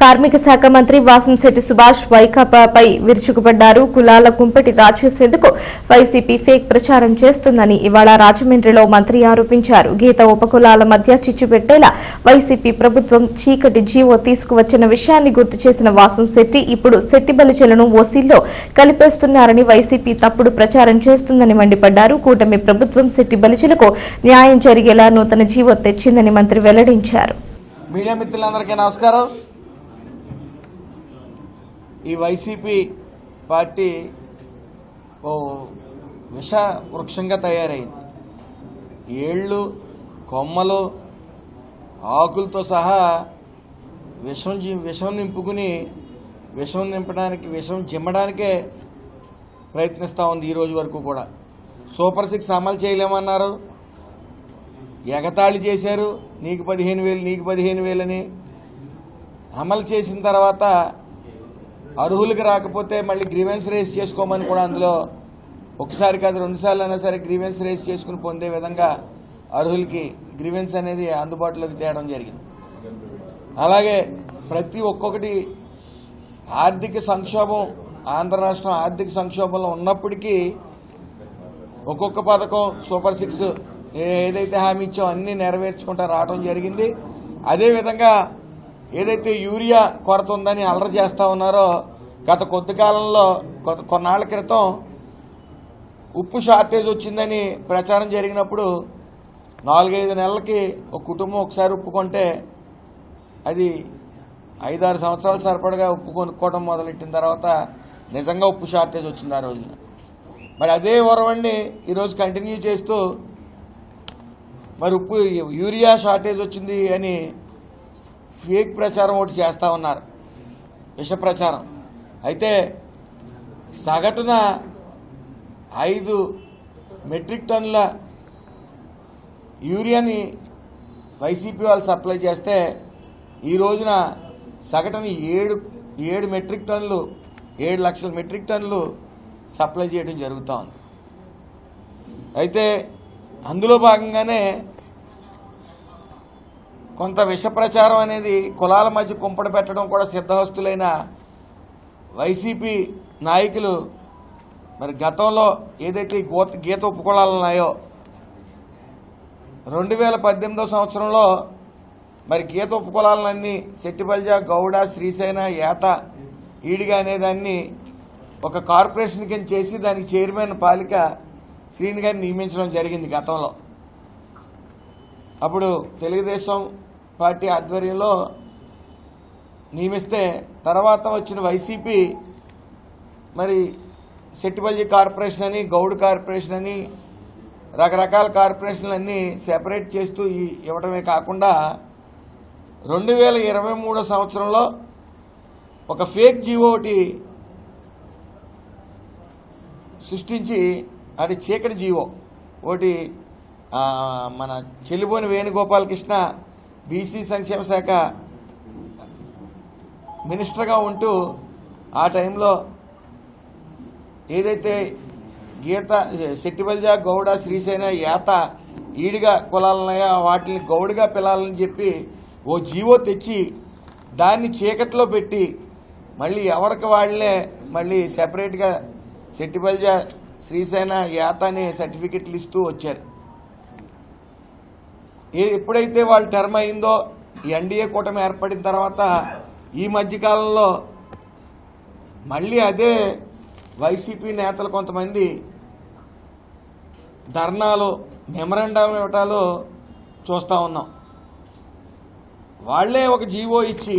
కార్మిక శాఖ మంత్రి వాసంశెట్టి సుభాష్ వైకాపాపై విరుచుకుపడ్డారు. కులాల కుంపటి రాచేసేందుకు వైసీపీ ఫేక్ ప్రచారం చేస్తుందని ఇవాళ రాజమండ్రిలో మంత్రి ఆరోపించారు. గీత ఉపకులాల మధ్య చిచ్చు పెట్టేలా వైసీపీ ప్రభుత్వం చీకటి జీవో తీసుకువచ్చిన విషయాన్ని గుర్తు చేసిన వాసంశెట్టి ఇప్పుడు శెట్టి బలిచలను ఓసీల్లో కలిపేస్తున్నారని వైసీపీ తప్పుడు ప్రచారం చేస్తుందని మండిపడ్డారు. కూటమి ప్రభుత్వం శెట్టి బలిచలకు న్యాయం జరిగేలా నూతన జీవో తెచ్చిందని మంత్రి వెల్లడించారు. మీడియా మిత్రులందరికీ నమస్కారం. ఈ వైసీపీ పార్టీ ఓ విష వృక్షంగా తయారైంది. ఏళ్ళు కొమ్మలు ఆకులతో సహా విషం విషం నింపుకుని విషం నింపడానికి విషం చిమ్మడానికే ప్రయత్నిస్తూ ఉంది ఈ రోజు వరకు కూడా. సూపర్ సిక్స్ అమలు చేయలేమన్నారు. ఎగతాళి చేశారు. నీకు పదిహేను వేలు నీకు పదిహేను వేలని అమలు చేసిన తర్వాత అర్హులకు రాకపోతే మళ్ళీ గ్రీవెన్స్ రేస్ చేసుకోమని కూడా అందులో ఒకసారి కాదు రెండుసార్లు అయినా సరే గ్రీవెన్స్ రేస్ చేసుకుని పొందే విధంగా అర్హులకి గ్రీవెన్స్ అనేది అందుబాటులోకి తేవడం జరిగింది. అలాగే ప్రతి ఒక్కొక్కటి ఆర్థిక సంక్షోభం ఆంధ్ర రాష్ట్రం ఆర్థిక సంక్షోభంలో ఉన్నప్పటికీ ఒక్కొక్క పథకం సూపర్ సిక్స్ ఏ- ఏదైతే హామీ ఇచ్చో అన్ని నెరవేర్చుకుంటా రావడం జరిగింది. అదేవిధంగా ఏదైతే యూరియా కొరత ఉందని అల్లరి చేస్తూ ఉన్నారో గత కొద్ది కాలంలో కొన్నాళ్ళ క్రితం ఉప్పు షార్టేజ్ వచ్చిందని ప్రచారం జరిగినప్పుడు నాలుగైదు నెలలకి ఒక కుటుంబం ఒకసారి ఉప్పు కొంటే అది ఐదారు సంవత్సరాలు సరిపడగా ఉప్పు కొనుక్కోవడం మొదలెట్టిన తర్వాత నిజంగా ఉప్పు షార్టేజ్ వచ్చింది ఆ రోజున. మరి అదే వరవడిని ఈరోజు కంటిన్యూ చేస్తూ మరి ఉప్పు యూరియా షార్టేజ్ వచ్చింది అని ఫేక్ ప్రచారం ఒకటి చేస్తూ ఉన్నారు. విష ప్రచారం అయితే సగటున ఐదు మెట్రిక్ టన్నుల యూరియాని వైసీపీ వాళ్ళు సప్లై చేస్తే ఈ రోజున సగటున ఏడు ఏడు మెట్రిక్ టన్నులు ఏడు లక్షల మెట్రిక్ టన్నులు సప్లై చేయడం జరుగుతూ ఉంది. అయితే అందులో భాగంగానే కొంత విష ప్రచారం అనేది కులాల మధ్య కుంపడి పెట్టడం కూడా సిద్ధహస్తులైన వైసీపీ నాయకులు మరి గతంలో ఏదైతే గోత గీత ఉపకులాలు ఉన్నాయో రెండు వేల పద్దెనిమిదో సంవత్సరంలో మరి గీత ఉపకులాలన్నీ శెట్టిపల్జ గౌడ శ్రీశైన ఏత ఈడిగా అనేదాన్ని ఒక కార్పొరేషన్ కింద చేసి దానికి చైర్మన్ పాలిక శ్రీని గారిని నియమించడం జరిగింది గతంలో. అప్పుడు తెలుగుదేశం పార్టీ ఆధ్వర్యంలో నియమిస్తే తర్వాత వచ్చిన వైసీపీ మరి సెట్టిపల్లి కార్పొరేషన్ అని గౌడ్ కార్పొరేషన్ అని రకరకాల కార్పొరేషన్లన్నీ సెపరేట్ చేస్తూ ఇవ్వడమే కాకుండా రెండు వేల ఇరవై మూడో సంవత్సరంలో ఒక ఫేక్ జీవో ఒకటి సృష్టించి అది చీకటి జీవో ఒకటి మన చెల్లిపోని వేణుగోపాలకృష్ణ బీసీ సంక్షేమ శాఖ మినిస్టర్గా ఉంటూ ఆ టైంలో ఏదైతే గీత శెట్టిబల్జ గౌడ శ్రీసేన యాత ఈడిగా కులాలన్నాయో వాటిని గౌడుగా పిలాలని చెప్పి ఓ జీవో తెచ్చి దాన్ని చీకట్లో పెట్టి మళ్ళీ ఎవరికి వాళ్ళే మళ్ళీ సెపరేట్గా శెట్టిబల్జ శ్రీసేన యాత అనే సర్టిఫికెట్లు ఇస్తూ వచ్చారు. ఎప్పుడైతే వాళ్ళ టర్మ్ అయిందో ఈ ఎన్డీఏ కూటమి ఏర్పడిన తర్వాత ఈ మధ్యకాలంలో మళ్ళీ అదే వైసీపీ నేతలు కొంతమంది ధర్నాలు మెమరాండం ఇవ్వటాలు చూస్తూ ఉన్నాం. వాళ్ళే ఒక జీవో ఇచ్చి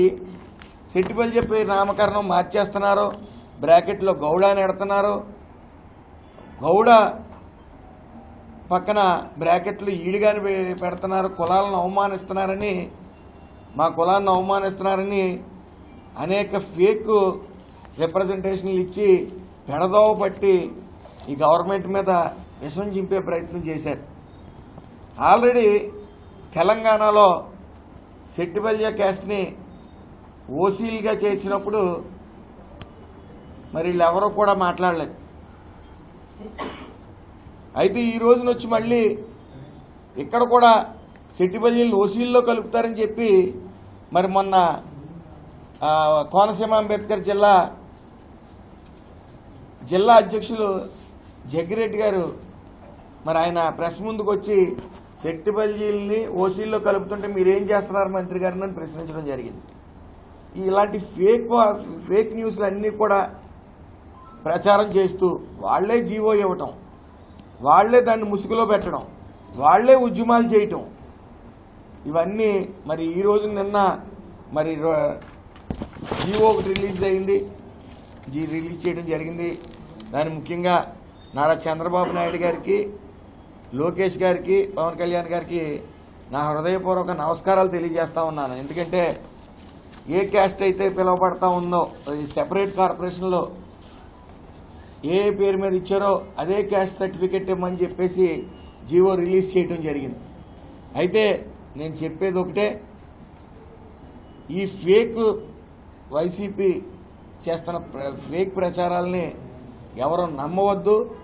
సెట్టిపల్లి చెప్పి నామకరణం మార్చేస్తున్నారు బ్రాకెట్లో గౌడ అని ఎడుతున్నారు. గౌడ పక్కన బ్రాకెట్లు ఈడిగాని పెడుతున్నారు కులాలను అవమానిస్తున్నారని మా కులాన్ని అవమానిస్తున్నారని అనేక ఫేక్ రిప్రజెంటేషన్లు ఇచ్చి పెడదోవ పట్టి ఈ గవర్నమెంట్ మీద విషం చింపే ప్రయత్నం చేశారు. ఆల్రెడీ తెలంగాణలో సెట్టిబల్య క్యాస్ట్ని ఓసీలుగా చేర్చినప్పుడు మరి వీళ్ళెవరూ కూడా మాట్లాడలేదు. అయితే ఈ రోజున వచ్చి మళ్ళీ ఇక్కడ కూడా సెట్టిపల్లిని ఓసీల్లో కలుపుతారని చెప్పి మరి మొన్న కోనసీమ అంబేద్కర్ జిల్లా జిల్లా అధ్యక్షులు జగ్గిరెడ్డి గారు మరి ఆయన ప్రెస్ ముందుకు వచ్చి సెట్టిపల్లిని ఓసీల్లో కలుపుతుంటే మీరేం చేస్తున్నారు మంత్రి గారిని అని ప్రశ్నించడం జరిగింది. ఇలాంటి ఫేక్ ఫేక్ న్యూస్లు అన్నీ కూడా ప్రచారం చేస్తూ వాళ్ళే జీవో ఇవ్వటం. వాళ్ళే దాన్ని ముసుగులో పెట్టడం వాళ్ళే ఉద్యమాలు చేయటం. ఇవన్నీ మరి ఈ రోజు నిన్న మరి రో- జీవో ఒకటి రిలీజ్ అయింది. జీ రిలీజ్ చేయడం జరిగింది. దాని ముఖ్యంగా నారా చంద్రబాబు నాయుడు గారికి లోకేష్ గారికి పవన్ కళ్యాణ్ గారికి నా హృదయపూర్వక నమస్కారాలు తెలియజేస్తా ఉన్నాను. ఎందుకంటే ఏ క్యాస్ట్ అయితే పిలువబడతా ఉందో సెపరేట్ కార్పొరేషన్లో ఏ పేరు మీద ఇచ్చారో అదే క్యాస్ట్ సర్టిఫికెట్ ఇవ్వమని చెప్పేసి జీవో రిలీజ్ చేయడం జరిగింది. అయితే నేను చెప్పేది ఒకటే ఈ ఫేక్ వైసీపీ చేస్తున్న ప్ర- ఫేక్ ప్రచారాలని ఎవరు నమ్మవద్దు.